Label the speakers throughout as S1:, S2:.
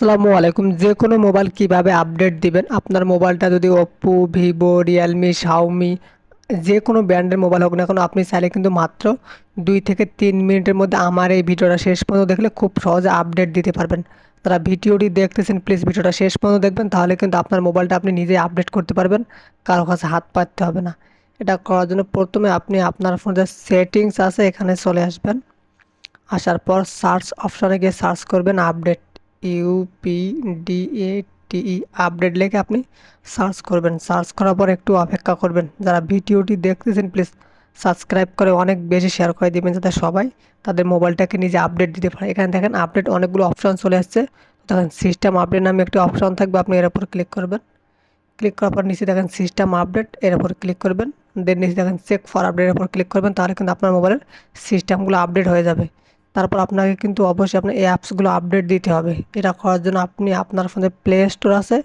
S1: আসসালামু আলাইকুম। যে কোনো মোবাইল কীভাবে আপডেট দিবেন? আপনার মোবাইলটা যদি ওপ্পো ভিভো রিয়েলমি শাওমি যে কোনো ব্র্যান্ডের মোবাইল হোক না কেন, আপনি চাইলে কিন্তু মাত্র দুই থেকে তিন মিনিটের মধ্যে আমার এই ভিডিওটা শেষ পর্যন্ত দেখলে খুব সহজে আপডেট দিতে পারবেন। তারা ভিডিওটি দেখতেছেন প্লিজ ভিডিওটা শেষ পর্যন্ত দেখবেন, তাহলে কিন্তু আপনার মোবাইলটা আপনি নিজেই আপডেট করতে পারবেন। কারও কাছে হাত পাততে হবে না। এটা করার জন্য প্রথমে আপনি আপনার ফোনে যে সেটিংস আছে, এখানে চলে আসবেন। আসার পর সার্চ অপশানে গিয়ে সার্চ করবেন আপডেট ইউপিডিএটিই আপডেট লিখে আপনি সার্চ করবেন। সার্চ করার পর একটু অপেক্ষা করবেন। যারা ভিডিওটি দেখতেছেন প্লিজ সাবস্ক্রাইব করে অনেক বেশি শেয়ার করে দিবেন যাতে সবাই তাদের মোবাইলটাকে নিজে আপডেট দিতে পারে। এখানে দেখেন আপডেট অনেকগুলো অপশান চলে আসছে। দেখেন সিস্টেম আপডেট নামে একটি অপশান থাকবে, আপনি এর উপর ক্লিক করবেন। ক্লিক করার পর নিচে দেখেন সিস্টেম আপডেট এর উপর ক্লিক করবেন। দেন নিচে দেখেন চেক ফর আপডেটের উপর ক্লিক করবেন, তাহলে কিন্তু আপনার মোবাইলের সিস্টেমগুলো আপডেট হয়ে যাবে। তারপর আপনাকে কিন্তু অবশ্যই আপনার এই অ্যাপসগুলো আপডেট দিতে হবে। এটা করার জন্য আপনি আপনার ফোনে প্লে স্টোর আছে,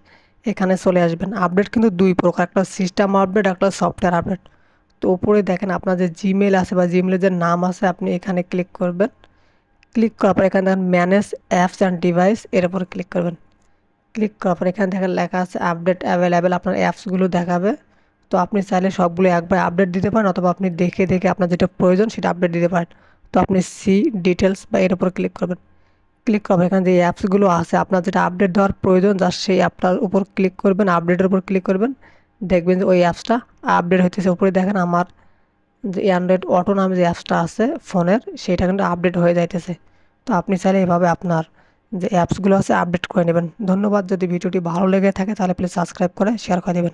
S1: এখানে চলে আসবেন। আপডেট কিন্তু দুই প্রকার, একটা সিস্টেম আপডেট একটা সফটওয়্যার আপডেট তো উপরে দেখেন আপনার যে জিমেল আছে বা জিমেলের যে নাম আছে, আপনি এখানে ক্লিক করবেন। ক্লিক করার পর এখানে দেখেন ম্যানেজ অ্যাপস অ্যান্ড ডিভাইস এর উপর ক্লিক করবেন। ক্লিক করার পর এখানে দেখেন লেখা আছে আপডেট অ্যাভেলেবেল আপনার অ্যাপসগুলো দেখাবে। তো আপনি চাইলে সবগুলো একবার আপডেট দিতে পারেন, অথবা আপনি দেখে দেখে আপনার যেটা প্রয়োজন সেটা আপডেট দিতে পারেন। তো আপনি সি ডিটেলস বা এর উপর ক্লিক করবেন। ক্লিক করবেন, এখানে যে অ্যাপসগুলো আছে, আপনার যেটা আপডেট দেওয়ার প্রয়োজন জাস্ট সেই অ্যাপটার উপর ক্লিক করবেন আপডেটের উপর ক্লিক করবেন। দেখবেন যে ওই অ্যাপসটা আপডেট হইতেছে। উপরে দেখেন আমার যে অ্যান্ড্রয়েড অটো নামে যে অ্যাপসটা আছে, ফোনের সেটা কিন্তু আপডেট হয়ে যাইতেছে। তো আপনি চাইলে এভাবে আপনার যে অ্যাপসগুলো আছে আপডেট করে নেবেন। ধন্যবাদ। যদি ভিডিওটি ভালো লেগে থাকে, তাহলে প্লিজ সাবস্ক্রাইব করে শেয়ার করে দেবেন।